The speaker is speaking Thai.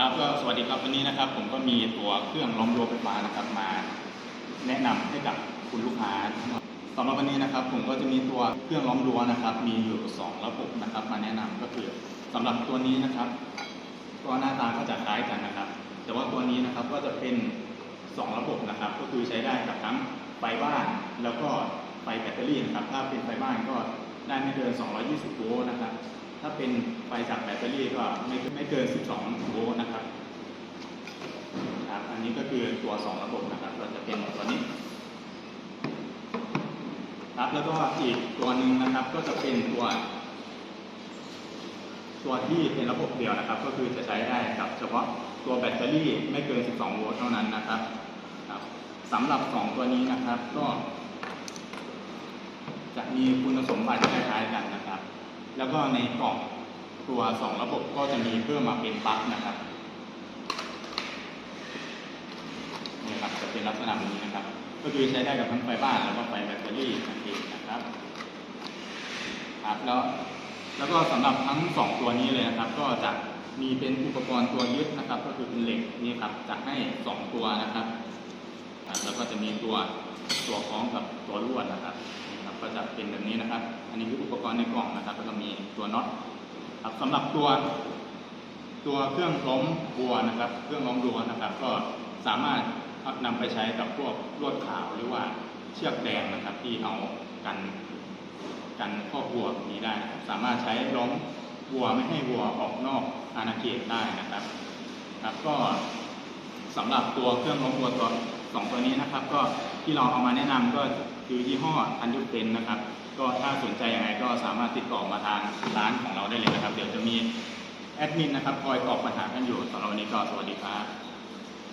ครับก็สวัสดีครับวันนี้นะครับ ผมก็มีตัวเครื่องล้อมรั้วไฟฟ้านะครับมา แนะนำให้กับคุณลูกค้าสำหรับวันนี้นะครับ ผมก็จะมีตัวเครื่องล้อมรั้วนะครับ มีอยู่สองระบบนะครับ มาแนะนำก็คือสำหรับตัวนี้นะครับตัวหน้าตาก็จะคล้ายกันนะครับ แต่ว่าตัวนี้นะครับก็จะเป็นสองระบบนะครับ ก็คือใช้ได้กับทั้งไฟบ้าน แล้วก็ไฟแบตเตอรี่นะครับ ถ้าเป็นไฟบ้านก็ได้ไม่เกิน 220 โวลต์นะครับ เป็นไฟจากแบตเตอรี่ก็ไม่ไม่เกิน 12 โวลต์นะครับครับ อันนี้ก็คือตัว 2 ระบบนะครับ เราจะเป็นตัวนี้ครับแล้วก็อีกตัวหนึ่งนะครับก็จะเป็นตัว ตัวที่เป็นระบบเดียวนะครับ ก็คือจะใช้ได้กับเฉพาะตัวแบตเตอรี่ไม่เกิน 12 โวลต์เท่านั้นนะครับครับสำหรับ 2 ตัวนี้นะครับก็จะมีคุณสมบัติคล้ายๆกันนะครับ แล้วก็ในกล่องตัว 2 ระบบก็จะมีเพิ่มมาเป็นปลั๊กนะครับนี่ครับจะเป็นลักษณะแบบนี้นะครับ ก็คือใช้ได้กับทั้งไฟบ้านแล้วก็ไฟแบตเตอรี่นั่นเองนะครับครับแล้วแล้วก็สำหรับทั้งสองตัวนี้เลยนะครับ ก็จะมีเป็นอุปกรณ์ตัวยึดนะครับ ก็คือเป็นเหล็กนี่ครับจะให้สองตัวนะครับแล้วก็จะมีตัวตัวคล้องกับตัวลวดนะครับ ก็จะเป็นแบบนี้นะครับ อันนี้คืออุปกรณ์ในกล่องนะครับแล้วก็มีตัวน็อตครับสำหรับตัวตัวเครื่องล้อมบัวนะครับ เครื่องล้อมรั้วนะครับ ก็สามารถนำไปใช้กับพวกลวดขาวหรือว่าเชือกแดงนะครับ ที่เอากันกันครอบวัวนี้ได้นะครับ สามารถใช้ล้อมวัวไม่ให้วัวออกนอกอาณาเขตได้นะครับครับ ก็สำหรับตัวเครื่องล้อมวัวตัวสองตัวนี้นะครับ ก็ที่เราเอามาแนะนำก็ คือยี่ห้ออันยุเป็นนะครับ ก็ถ้าสนใจยังไงก็สามารถติดต่อมาทางร้านของเราได้เลยนะครับ เดี๋ยวจะมีแอดมินนะครับคอยตอบปัญหากันอยู่สำหรับวันนี้ก็สวัสดีครับ